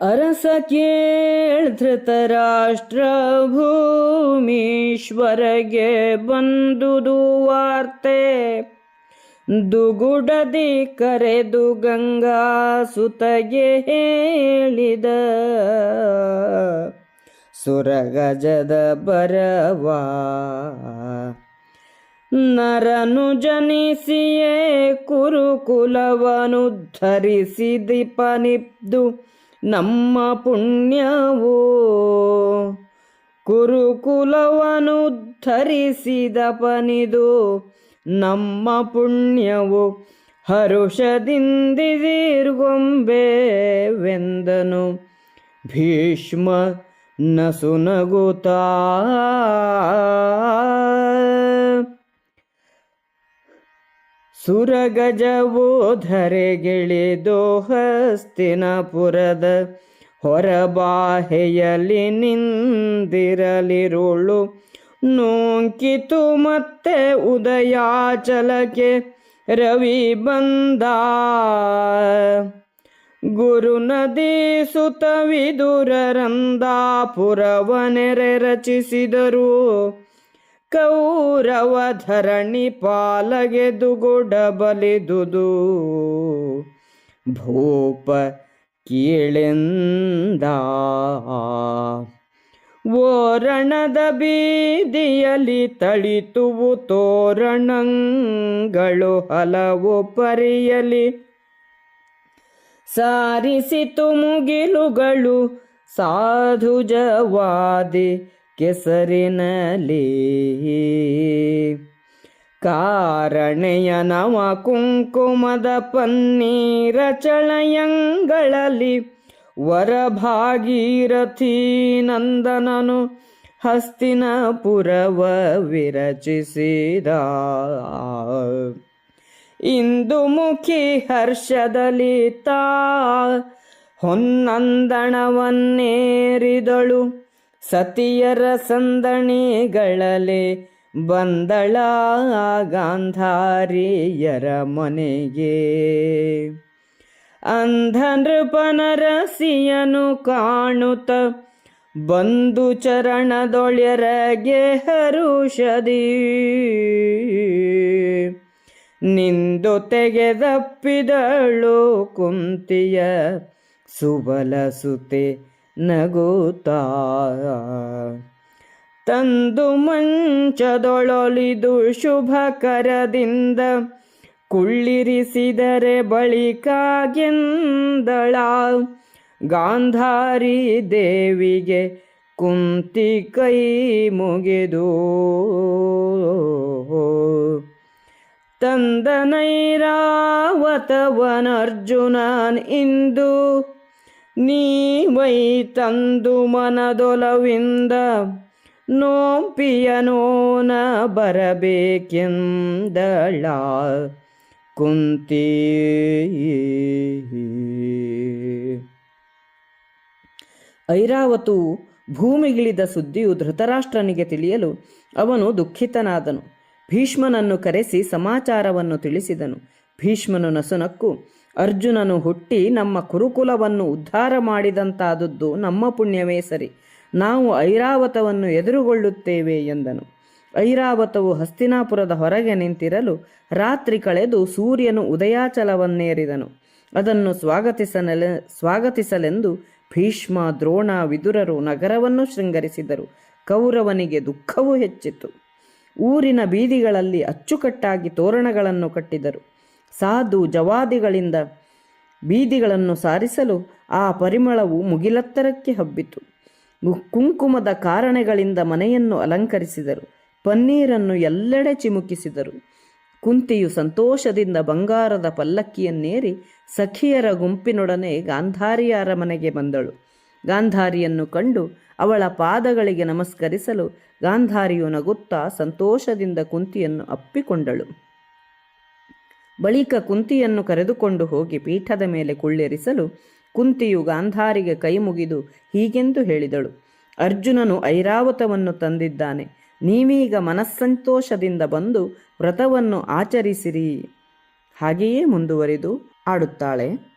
ಅರಸ ಕೇಳ್ ಧೃತರಾಷ್ಟ್ರ ಭೂಮೀಶ್ವರಗೆ ಬಂದುದು ವಾರ್ತೆ. ದುಗುಡದಿ ಕರೆದು ಗಂಗಾ ಸುತಗೆ ಹೇಳಿದ. ಸುರಗಜದ ಬರವಾ. ನರನು ಜನಿಸಿಯೇ ಕುರುಕುಲವನು ಧರಿಸಿ ದೀಪನಿಬ್ದು ನಮ್ಮ ಪುಣ್ಯವು? ಕುರುಕುಲವನುದ್ಧರಿಸಿದ ಪನಿದು ನಮ್ಮ ಪುಣ್ಯವು? ಹರುಷದಿಂದಿದೀರ್ಗೊಂಬೆವೆಂದನು ಭೀಷ್ಮ ನಸುನಗುತ್ತಾ? ಸುರಗಜವು ಹಸ್ತಿನಪುರದ ಹೊರಬಾಹೆಯಲ್ಲಿ ನಿಂದಿರಲಿರುಳು. ನೋಂಕಿತು ಮತ್ತೆ ಉದಯಾಚಲಕ್ಕೆ ರವಿ ಬಂದ. ಗುರು ನದಿ ಸುತವಿದುರರಂದಾಪುರವನೆರೆ ರಚಿಸಿದರು. ಕೌರವ ಧರಣಿ ಬಲಿದುದು ಭೂಪ ಕೀಳೆಂದ. ಓರಣದ ಬೀದಿಯಲ್ಲಿ ತಳಿತುವು ತೋರಣಗಳು ಹಲವು ಪರಿಯಲಿ. ಸಾರಿಸಿತು ಮುಗಿಲುಗಳು ಸಾಧುಜವಾದಿ ಕೆಸರಿನಲ್ಲಿ. ಕಾರಣೆಯ ನವ ಕುಂಕುಮದ ಪನ್ನೀರ ಚಳಯಂಗಳಲ್ಲಿ ವರಭಾಗೀರಥಿ ನಂದನನು ಹಸ್ತಿನಪುರವ ವಿರಚಿಸಿದ ಇಂದು ಮುಖಿ ಹರ್ಷದಲ್ಲಿ ತಾ ಹೊನ್ನಂದಣವನ್ನೇರಿದಳು. ಸತಿಯರ ಸಂದಣಿಗಳಲೆ ಬಂದಳ ಗಾಂಧಾರಿಯರ ಮನೆಗೆ. ಅಂಧ ನೃಪನರಸಿಯನು ಕಾಣುತ್ತ ಬಂದು ಚರಣದೊಳ್ಯರಗೆ ಹರುಷದಿ. ನಿಂದು ತೆಗೆದಪ್ಪಿದಳು ಕುಂತಿಯ ಸುಬಲ ಸುತೆ ನಗುತ್ತಾ ತಂದು ಮಂಚದೊಳೊಲಿದು ಶುಭಕರದಿಂದ ಕುಳ್ಳಿರಿಸಿದರೆ ಬಳಿಕಾಗೆಂದಳ ಗಾಂಧಾರಿ ದೇವಿಗೆ ಕುಂತಿ ಕೈ ಮುಗಿದು. ತಂದ ನೈರಾವತವನರ್ಜುನನ್ ಇಂದು ನೀವೈ ತಂದು ಮನದೊಲವಿಂದ ನೋಂಪಿಯನೋನ ಬರಬೇಕೆಂದಳ ಕುಂತಿ ಐರಾವತು ಭೂಮಿಗಿಳಿದ ಸುದ್ದಿಯು ಧೃತರಾಷ್ಟ್ರನಿಗೆ ತಿಳಿಯಲು ಅವನು ದುಃಖಿತನಾದನು. ಭೀಷ್ಮನನ್ನು ಕರೆಸಿ ಸಮಾಚಾರವನ್ನು ತಿಳಿಸಿದನು. ಭೀಷ್ಮನು ನಸುನಕ್ಕು ಅರ್ಜುನನು ಹುಟ್ಟಿ ನಮ್ಮ ಕುರುಕುಲವನ್ನು ಉದ್ಧಾರ ಮಾಡಿದಂತಾದದ್ದು ನಮ್ಮ ಪುಣ್ಯವೇ ಸರಿ. ನಾವು ಐರಾವತವನ್ನು ಎದುರುಗೊಳ್ಳುತ್ತೇವೆ ಎಂದನು. ಐರಾವತವು ಹಸ್ತಿನಾಪುರದ ಹೊರಗೆ ನಿಂತಿರಲು ರಾತ್ರಿ ಕಳೆದು ಸೂರ್ಯನು ಉದಯಾಚಲವನ್ನೇರಿದನು. ಅದನ್ನು ಸ್ವಾಗತಿಸನೆಲೆ, ಸ್ವಾಗತಿಸಲೆಂದು ಭೀಷ್ಮ, ದ್ರೋಣ, ವಿದುರರು ನಗರವನ್ನು ಶೃಂಗರಿಸಿದರು. ಕೌರವನಿಗೆ ದುಃಖವೂ ಹೆಚ್ಚಿತು ಊರಿನ ಬೀದಿಗಳಲ್ಲಿ ಅಚ್ಚುಕಟ್ಟಾಗಿ ತೋರಣಗಳನ್ನು ಕಟ್ಟಿದರು. ಸಾಧು ಜವಾದಿಗಳಿಂದ ಬೀದಿಗಳನ್ನು ಸಾರಿಸಲು ಆ ಪರಿಮಳವು ಮುಗಿಲತ್ತರಕ್ಕೆ ಹಬ್ಬಿತು. ಕುಂಕುಮದ ಕಾರಣಗಳಿಂದ ಮನೆಯನ್ನು ಅಲಂಕರಿಸಿದರು. ಪನ್ನೀರನ್ನು ಎಲ್ಲೆಡೆ ಚಿಮುಕಿಸಿದರು. ಕುಂತಿಯು ಸಂತೋಷದಿಂದ ಬಂಗಾರದ ಪಲ್ಲಕ್ಕಿಯನ್ನೇರಿ ಸಖಿಯರ ಗುಂಪಿನೊಡನೆ ಗಾಂಧಾರಿಯ ಮನೆಗೆ ಬಂದಳು. ಗಾಂಧಾರಿಯನ್ನು ಕಂಡು ಅವಳ ಪಾದಗಳಿಗೆ ನಮಸ್ಕರಿಸಲು ಗಾಂಧಾರಿಯು ನಗುತ್ತಾ ಸಂತೋಷದಿಂದ ಕುಂತಿಯನ್ನು ಅಪ್ಪಿಕೊಂಡಳು. ಬಳಿಕ ಕುಂತಿಯನ್ನು ಕರೆದುಕೊಂಡು ಹೋಗಿ ಪೀಠದ ಮೇಲೆ ಕುಳ್ಳಿರಿಸಲು ಕುಂತಿಯು ಗಾಂಧಾರಿಗೆ ಕೈ ಮುಗಿದು ಹೀಗೆಂದು ಹೇಳಿದಳು, ಅರ್ಜುನನು ಐರಾವತವನ್ನು ತಂದಿದ್ದಾನೆ, ನೀವೀಗ ಮನಸ್ಸಂತೋಷದಿಂದ ಬಂದು ವ್ರತವನ್ನು ಆಚರಿಸಿರಿ. ಹಾಗೆಯೇ ಮುಂದುವರಿದು ಆಡುತ್ತಾಳೆ.